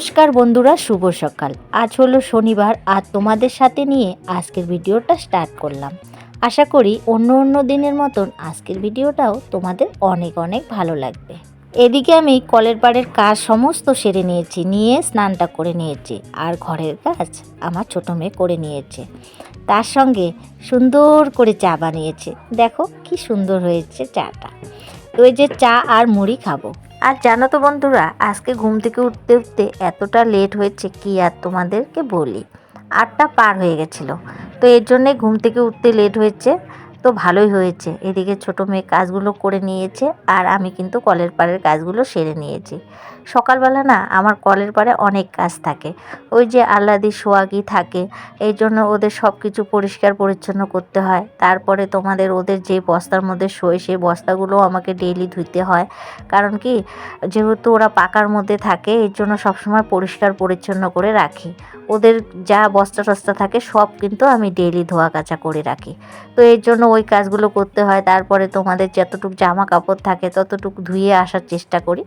নমস্কার বন্ধুরা, শুভ সকাল। আজ হলো শনিবার, আর তোমাদের সাথে নিয়ে আজকের ভিডিওটা স্টার্ট করলাম। আশা করি অন্য অন্য দিনের মতন আজকের ভিডিওটাও তোমাদের অনেক অনেক ভালো লাগবে। এদিকে আমি কলের পাড়ের কাজ সমস্ত সেরে নিয়েছি, নিয়ে স্নানটা করে নিয়েছি, আর ঘরের কাজ আমার ছোটো মেয়ে করে নিয়েছে। তার সঙ্গে সুন্দর করে চা বানিয়েছে। দেখো কি সুন্দর হয়েছে চাটা। তো যে চা আর মুড়ি খাব। আর জানো তো বন্ধুরা, আজকে ঘুম থেকে উঠতে উঠতে এতটা লেট হয়েছে কি আর তোমাদেরকে বলি? আটটা পার হয়ে গেছিল। তো এর জন্যে ঘুম থেকে উঠতে লেট হয়েছে। তো ভালোই হয়েছে। এদিকে ছোটো মেয়ে কাজগুলো করে নিয়েছে আর আমি কিন্তু কলের পাড়ের কাজগুলো সেরে নিয়েছি। সকালবেলা না আমার কলের পাড়ে অনেক কাজ থাকে। ওই যে আল্লাদি সোয়াগি থাকে, এই জন্য ওদের সব কিছু পরিষ্কার পরিচ্ছন্ন করতে হয়। তারপরে তোমাদের ওদের যে বস্তার মধ্যে শোয়, সেই বস্তাগুলো আমাকে ডেইলি ধুইতে হয়। কারণ কি, যেহেতু ওরা পাকার মধ্যে থাকে, এর জন্য সবসময় পরিষ্কার পরিচ্ছন্ন করে রাখি। ওদের যা বস্তা টস্তা থাকে, সব কিন্তু আমি ডেইলি ধোয়া কাচা করে রাখি। তো এর জন্য ওই কাজগুলো করতে হয়। তারপরে তোমাদের যতটুকু জামা কাপড় থাকে, ততটুকু ধুয়ে আসার চেষ্টা করি।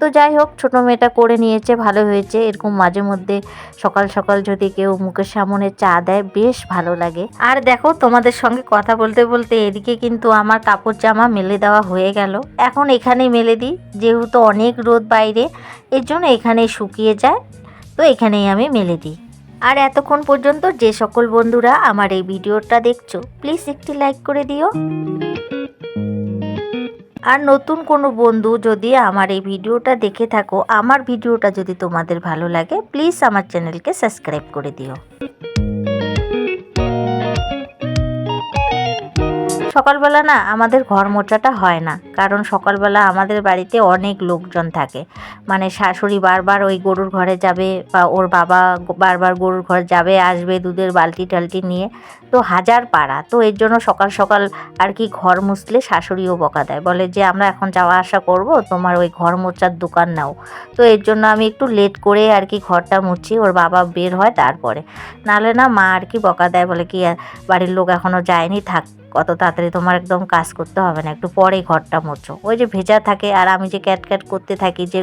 তো যাই হোক ছোটো মেয়েটা করে নিয়েছে, ভালো হয়েছে। এরকম মাঝে মধ্যে সকাল সকাল যদি কেউ মুখের সামনে চা দেয়, বেশ ভালো লাগে। আর দেখো, তোমাদের সঙ্গে কথা বলতে বলতে এদিকে কিন্তু আমার কাপড় জামা মেলে দেওয়া হয়ে গেল। এখন এখানে মেলে দিই, যেহেতু অনেক রোদ বাইরে, এর জন্য এখানে শুকিয়ে যায়। তো এখানেই আমি মেলে দিই। আর এতক্ষণ পর্যন্ত যে সকল বন্ধুরা আমার এই ভিডিওটা দেখছ, প্লিজ একটি লাইক করে দিও। আর নতুন কোনো বন্ধু যদি আমার এই ভিডিওটা দেখে থাকো, আমার ভিডিওটা যদি তোমাদের ভালো লাগে প্লিজ আমার চ্যানেলকে সাবস্ক্রাইব করে দিও। সকালবেলা না আমাদের ঘর মোচাটা হয় না। কারণ সকালবেলা আমাদের বাড়িতে অনেক লোকজন থাকে। মানে শাশুড়ি বারবার ওই গরুর ঘরে যাবে বা ওর বাবা বারবার গরুর ঘরে যাবে, আসবে দুধের বালতি টালতি নিয়ে। তো হাজার পাড়া। তো এর জন্য সকাল সকাল আর কি ঘর মুছলে শাশুড়িও বকা দেয়। বলে যে, আমরা এখন যাওয়া আসা করব, তোমার ওই ঘর মোচার দোকান নাও। তো এর জন্য আমি একটু লেট করে আর কি ঘরটা মুছি, ওর বাবা বের হয় তারপরে। নাহলে না মা আর কি বকা দেয়। বলে কি, বাড়ির লোক এখনও যায়নি, থাক। কত তাড়াতাড়ি তোমার একদম কাজ করতে হবে না, একটু পরেই ঘরটা মোছো। ওই যে ভেজা থাকে আর আমি যে ক্যাট ক্যাট করতে থাকি যে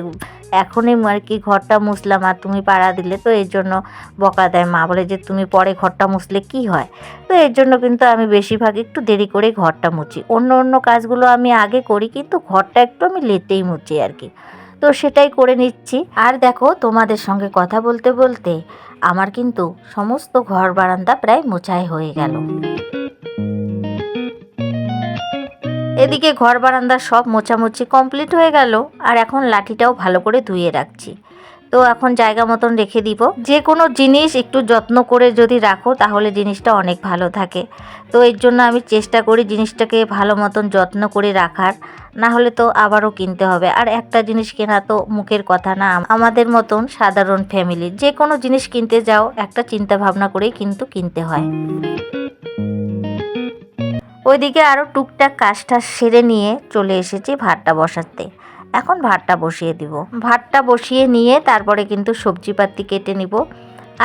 এখনই আর কি ঘরটা মুছলাম আর তুমি পাড়া দিলে, তো এর জন্য বকা দেয় মা বলে যে তুমি পরে ঘরটা মুছলে কি হয়? তো এর জন্য কিন্তু আমি বেশিরভাগ একটু দেরি করে ঘরটা মুছি। অন্য অন্য কাজগুলো আমি আগে করি, কিন্তু ঘরটা একটু আমি লেটেই মুছি আর কি। তো সেটাই করে নিচ্ছি। আর দেখো তোমাদের সঙ্গে কথা বলতে বলতে আমার কিন্তু সমস্ত ঘর বারান্দা প্রায় মোছাই হয়ে গেল। এদিকে ঘর বারান্দা সব মোছামুছি কমপ্লিট হয়ে গেল, আর এখন লাঠিটাও ভালো করে ধুয়ে রাখছি। তো এখন জায়গা মতন রেখে দিব। যে কোনো জিনিস একটু যত্ন করে যদি রাখো, তাহলে জিনিসটা অনেক ভালো থাকে। তো এর জন্য আমি চেষ্টা করি জিনিসটাকে ভালো মতন যত্ন করে রাখার। না হলে তো আবারও কিনতে হবে। আর একটা জিনিস কেনা তো মুখের কথা না, আমাদের মতন সাধারণ ফ্যামিলি যে কোনো জিনিস কিনতে যাও, একটা চিন্তা ভাবনা করেই কিন্তু কিনতে হয়। ওইদিকে আরও টুকটাক কাজটা সেরে নিয়ে চলে এসেছি ভাতটা বসাতে। এখন ভাতটা বসিয়ে দিব। ভাতটা বসিয়ে নিয়ে তারপরে কিন্তু সবজিপাতি কেটে নিব।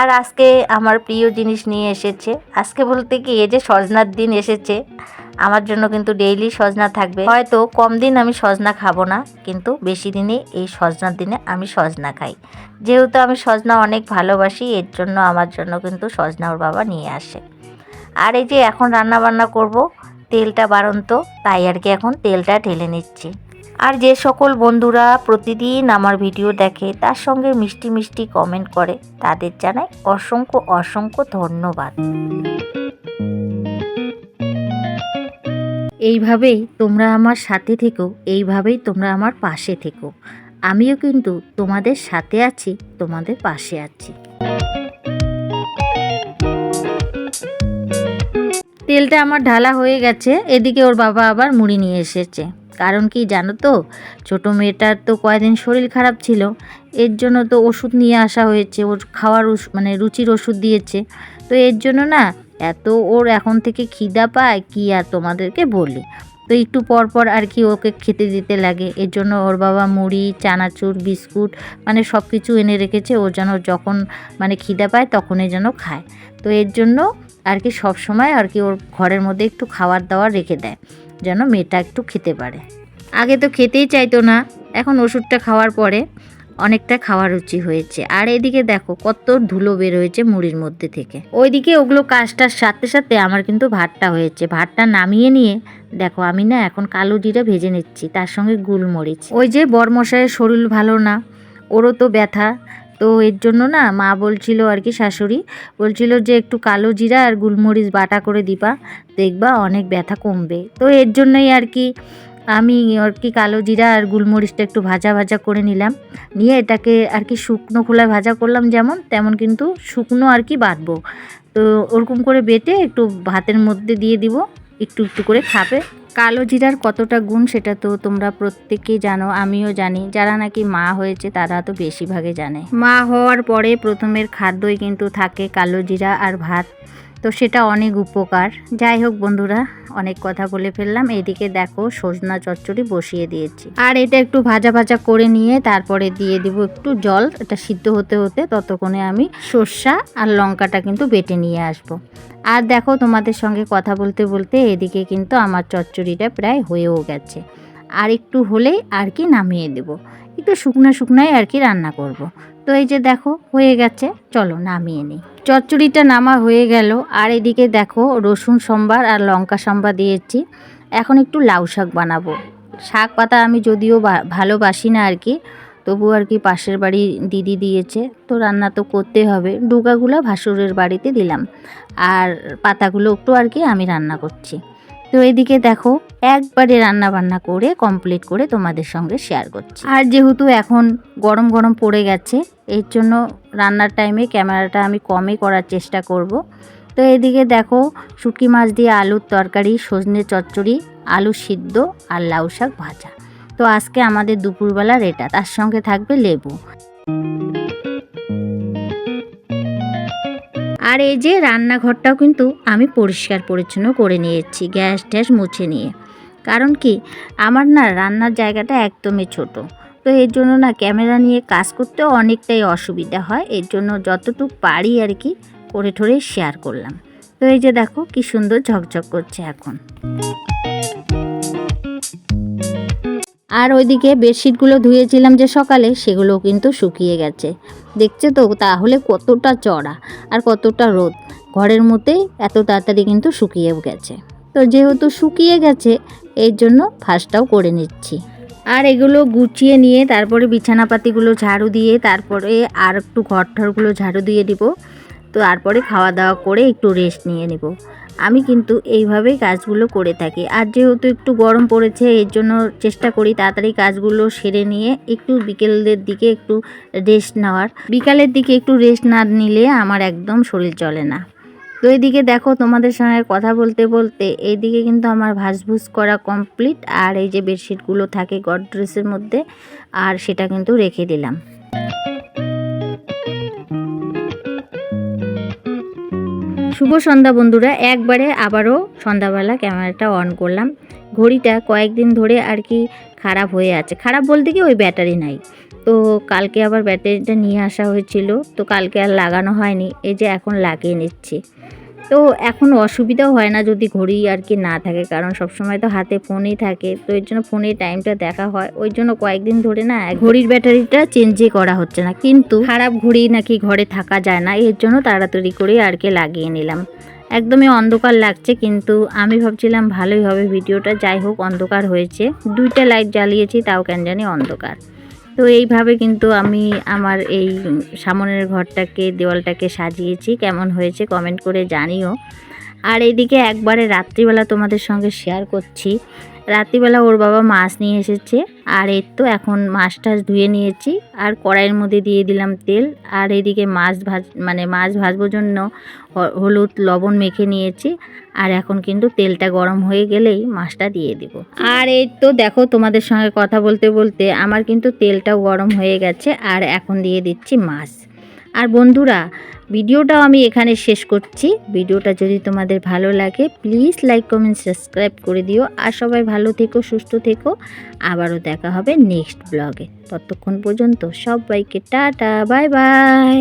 আর আজকে আমার প্রিয় জিনিস নিয়ে এসেছে। আজকে বলতে কি, এই যে সজনার দিন এসেছে, আমার জন্য কিন্তু ডেইলি সজনা থাকবে। হয়তো কম দিন আমি সজনা খাব না, কিন্তু বেশি দিনে এই সজনার দিনে আমি সজনা খাই। যেহেতু আমি সজনা অনেক ভালোবাসি, এর জন্য আমার জন্য কিন্তু সজনা ওর বাবা নিয়ে আসে। আর এই যে এখন রান্না বান্না করব তেলটা বাড়ন্ত, তাই আর কি এখন তেলটা ঢেলে নিচ্ছি। আর যে সকল বন্ধুরা প্রতিদিন আমার ভিডিও দেখে, তার সঙ্গে মিষ্টি মিষ্টি কমেন্ট করে, তাদের জানাই অসংখ্য অসংখ্য ধন্যবাদ। এইভাবেই তোমরা আমার সাথে থেকো, এইভাবেই তোমরা আমার পাশে থেকো। আমিও কিন্তু তোমাদের সাথে আছি, তোমাদের পাশে আছি। তেলটা আমার ঢালা হয়ে গেছে, এদিকে ওর বাবা আবার মুড়ি নিয়ে এসেছে। কারণ কি জানো তো, ছোটো মেয়েটার তো কয়েকদিন শরীর খারাপ ছিল, এর জন্য তো ওষুধ নিয়ে আসা হয়েছে, ওর খাওয়ার মানে রুচির ওষুধ দিয়েছে। তো এর জন্য না, এত ওর এখন থেকে খিদা পায়, কি আর তোমাদেরকে বলি। তো একটু পর পর আর কি ওকে খেতে দিতে লাগে, এর জন্য ওর বাবা মুড়ি, চানাচুর, বিস্কুট মানে সব কিছু এনে রেখেছে, ও যেন যখন মানে খিদা পায় তখনই যেন খায়। তো এর জন্য আর কি সব সময় আর কি ওর ঘরের মধ্যে একটু খাবার দাবার রেখে দেয়, যেন মেয়েটা একটু খেতে পারে। আগে তো খেতেই চাইতো না, এখন ওষুধটা খাওয়ার পরে অনেকটা খাওয়ার রুচি হয়েছে। আর এদিকে দেখো কত ধুলো বের হয়েছে মুড়ির মধ্যে থেকে। ওইদিকে ওগুলো কাজটার সাথে সাথে আমার কিন্তু ভাতটা হয়েছে। ভাতটা নামিয়ে নিয়ে দেখো আমি না এখন কালো জিরা ভেজে নিচ্ছি, তার সঙ্গে গুলমরিচ। ওই যে বরমশাইয়ের শরীর ভালো না, ওরও তো ব্যথা তো এর জন্য না মা বলছিল আর কি, শাশুড়ি বলছিল যে একটু কালো জিরা আর গুলমরিচ বাটা করে দিবা, দেখবা অনেক ব্যথা কমবে। তো এর জন্যই আর কি আমি আর কি কালো জিরা আর গুলমরিচটা একটু ভাজা ভাজা করে নিলাম, নিয়ে এটাকে আর কি শুকনো খোলায় ভাজা করলাম যেমন, তেমন কিন্তু শুকনো আর কি বাটবো। তো ওরকম করে বেটে একটু ভাতের মধ্যে দিয়ে দিব। একটু একটু করে খাবে। কালো জিরার কতটা গুণ সেটা তো তোমরা প্রত্যেকেই জানো, আমিও জানি। যারা নাকি মা হয়েছে তারা তো বেশিরভাগে জানে। মা হওয়ার পরে প্রথমের খাদ্যই কিন্তু থাকে কালো জিরা আর ভাত। তো সেটা অনেক উপকার। যাই হোক বন্ধুরা, অনেক কথা বলে ফেললাম। এদিকে দেখো, সজনা চচ্চড়ি বসিয়ে দিয়েছি। আর এটা একটু ভাজা ভাজা করে নিয়ে তারপরে দিয়ে দিব একটু জল। এটা সিদ্ধ হতে হতে ততক্ষণে আমি সর্ষা আর লঙ্কাটা কিন্তু বেটে নিয়ে আসব। আর দেখো, তোমাদের সঙ্গে কথা বলতে বলতে এদিকে কিন্তু আমার চচ্চড়িটা প্রায় হয়েও গেছে। আর একটু হলেই আর কি নামিয়ে দেব। একটু শুকনো শুকনোই আর কি রান্না করব। তো এই যে দেখো, হয়ে গেছে। চলো নামিয়ে নিই। চচ্চড়িটা নামা হয়ে গেল। আর এদিকে দেখো, রসুন সম্বার আর লঙ্কা সম্বার দিয়েছি। এখন একটু লাউ শাক বানাবো। শাক পাতা আমি যদিও ভালোবাসি না আর কি তবু আর কি পাশের বাড়ি দিদি দিয়েছে। তো রান্না তো করতে হবে। ডুগাগুলো ভাসুরের বাড়িতে দিলাম। আর পাতাগুলো একটু আর কি আমি রান্না করছি। তো এদিকে দেখো, একবারে রান্না বান্না করে কমপ্লিট করে তোমাদের সঙ্গে শেয়ার করছি। আর যেহেতু এখন গরম গরম পড়ে গেছে, এর জন্য রান্নার টাইমে ক্যামেরাটা আমি কমই করার চেষ্টা করব। তো এদিকে দেখো, শুটকি মাছ দিয়ে আলুর তরকারি, সজনে চচ্চড়ি, আলু সিদ্ধ আর লাউ শাক ভাজা। তো আজকে আমাদের দুপুরবেলার এটা, তার সঙ্গে থাকবে লেবু। আর এই যে রান্নাঘরটাও কিন্তু আমি পরিষ্কার পরিচ্ছন্ন করে নিয়েছি গ্যাস ট্যাস মুছে নিয়ে। কারণ কি? আমার না রান্নার জায়গাটা একদমই ছোট। তো এর জন্য না ক্যামেরা নিয়ে কাজ করতেও অনেকটাই অসুবিধা হয়। এর জন্য যতটুকু পারি আর কি করে ঠরে শেয়ার করলাম। তো এই যে দেখো কি সুন্দর ঝকঝক করছে এখন। আর ওইদিকে বেডশিটগুলো ধুয়েছিলাম যে সকালে সেগুলো কিন্তু শুকিয়ে গেছে। দেখছে তো? তাহলে কতটা চড়া আর কতটা রোদ। ঘরের মধ্যেই এত তাড়াতাড়ি কিন্তু শুকিয়ে গেছে। তো যেহেতু শুকিয়ে গেছে, এর জন্য ফার্স্টটাও করে নিচ্ছি। আর এগুলো গুছিয়ে নিয়ে তারপরে বিছানাপাতিগুলো ঝাড়ু দিয়ে তারপরে আর একটু ঘর ঠরগুলো ঝাড়ু দিয়ে দিব তো তারপরে খাওয়া দাওয়া করে একটু রেস্ট নিয়ে নেব। আমি কিন্তু এইভাবেই কাজগুলো করে থাকি। আর যেহেতু একটু গরম পড়েছে, এর জন্য চেষ্টা করি তাড়াতাড়ি কাজগুলো সেরে নিয়ে একটু বিকেলের দিকে একটু রেস্ট নেওয়ার। বিকালের দিকে একটু রেস্ট না নিলে আমার একদম শরীর চলে না। তো এইদিকে দেখো তোমাদের সঙ্গে কথা বলতে বলতে এইদিকে কিন্তু আমার ভাসভুস করা কমপ্লিট আর এই যে বেডশিটগুলো থাকে গডরেজের মধ্যে, আর সেটা কিন্তু রেখে দিলাম। শুভ সন্ধ্যা বন্ধুরা, একবারে আবারও সন্ধ্যাবেলা ক্যামেরাটা অন করলাম। ঘড়িটা কয়েকদিন ধরে আর কি খারাপ হয়ে আছে। খারাপ বলতে কি ওই ব্যাটারি নাই। তো কালকে আবার ব্যাটারিটা নিয়ে আসা হয়েছিল, তো কালকে আর লাগানো হয়নি, এই যে এখন লাগিয়ে নিচ্ছি। তো এখন অসুবিধাও হয় না যদি ঘড়ি আর কি না থাকে, কারণ সবসময় তো হাতে ফোনই থাকে। তো এর জন্য ফোনে টাইমটা দেখা হয়। ওই জন্য কয়েকদিন ধরে না ঘড়ির ব্যাটারিটা চেঞ্জই করা হচ্ছে না। কিন্তু খারাপ ঘড়ি নাকি ঘরে থাকা যায় না, এর জন্য তাড়াতাড়ি করে আর কি লাগিয়ে নিলাম। একদমই অন্ধকার লাগছে, কিন্তু আমি ভাবছিলাম ভালোই হবে ভিডিওটা। যাই হোক, অন্ধকার হয়েছে। দুইটা লাইট জ্বালিয়েছি, তাও কেন জানি অন্ধকার। তো এইভাবে কিন্তু আমি আমার এই সামনের ঘরটাকে, দেওয়ালটাকে সাজিয়েছি। কেমন হয়েছে কমেন্ট করে জানিও। আর এইদিকে একবারে রাত্রিবেলা তোমাদের সঙ্গে শেয়ার করছি। রাত্রিবেলা ওর বাবা মাছ নিয়ে এসেছে, আর এর তো এখন মাছ টাছ ধুয়ে নিয়েছি, আর কড়াইয়ের মধ্যে দিয়ে দিলাম তেল, আর এদিকে মাছ ভাজ মানে মাছ ভাজবার জন্য হলুদ, লবণ মেখে নিয়েছি, আর এখন কিন্তু তেলটা গরম হয়ে গেলেই মাছটা দিয়ে দিব। আর এই তো দেখো তোমাদের সঙ্গে কথা বলতে বলতে আমার কিন্তু তেলটাও গরম হয়ে গেছে, আর এখন দিয়ে দিচ্ছি মাছ। আর বন্ধুরা, ভিডিওটাও আমি এখানে শেষ করছি। ভিডিওটা যদি তোমাদের ভালো লাগে প্লিজ লাইক কমেন্ট সাবস্ক্রাইব করে দিও। আর সবাই ভালো থেকো, সুস্থ থেকো। আবারও দেখা হবে নেক্সট ব্লগে ততক্ষণ পর্যন্ত সবাইকে টাটা বাই বাই